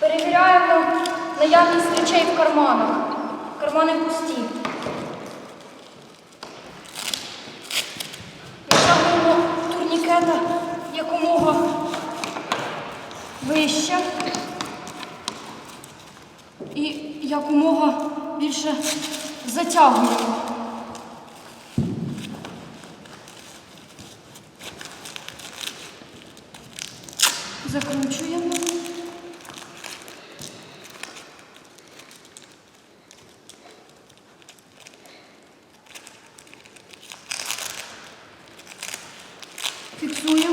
Перевіряємо наявність речей в карманах. Кармани пусті. Вище і якомога більше затягуємо. Закручуємо. Фіксуємо.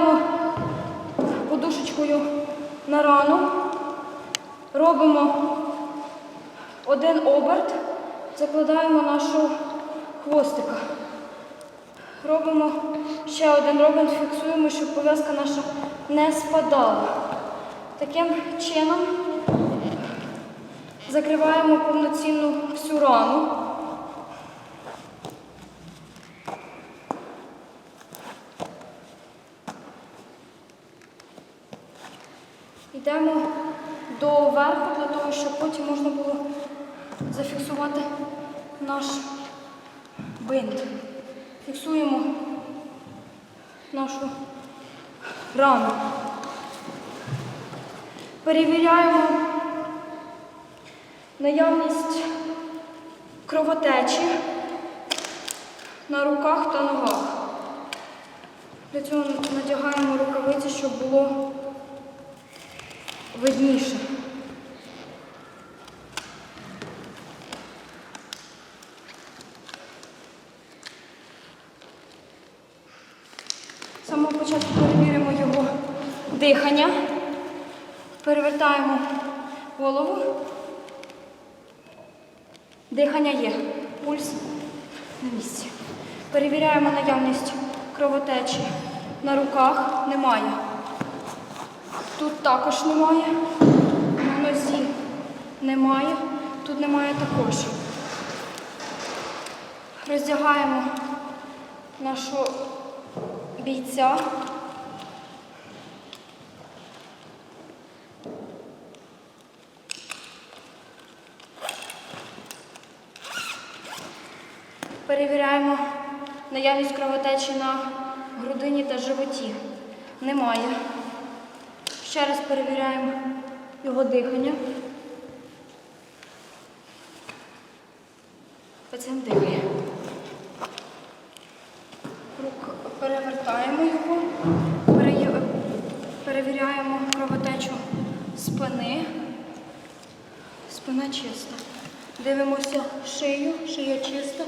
Накладаємо подушечкою на рану. Робимо один оберт, закладаємо нашого хвостика. Робимо ще один робин, фіксуємо, щоб пов'язка наша не спадала. Таким чином закриваємо повноцінну всю рану. Йдемо до верху для того, щоб потім можна було зафіксувати наш бинт. Фіксуємо нашу рану. Перевіряємо наявність кровотечі на руках та ногах. Для цього надягаємо рукавиці, щоб було видніше. З самого початку перевіримо його дихання. Перевертаємо голову. Дихання є. Пульс на місці. Перевіряємо наявність кровотечі на руках. Немає. Тут також немає. На нозі немає. Тут немає також. Роздягаємо нашого бійця. Перевіряємо наявність кровотечі на грудині та животі. Немає. Ще раз перевіряємо його дихання. Пацієнт дихає. Рук перевертаємо його, перевіряємо кровотечу спини. Спина чиста. Дивимося шию, шия чиста,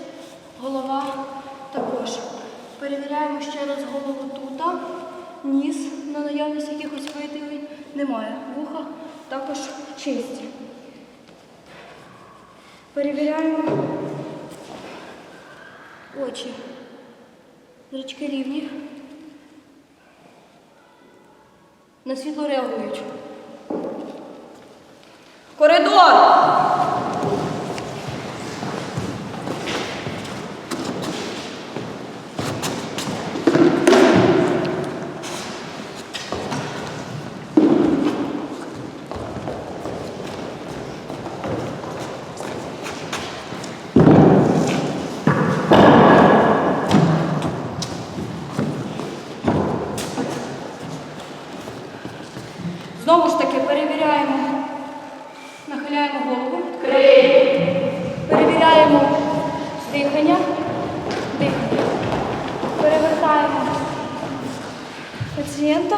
голова також. Перевіряємо ще раз голову тут, ніс на наявність якихось виділень немає. Вуха також чисті. Перевіряємо очі. Зрачки рівні. На світло реагують. Коридор! Знову ж таки перевіряємо. Нахиляємо голову. Перевіряємо дихання. Дихання. Перевертаємо пацієнта.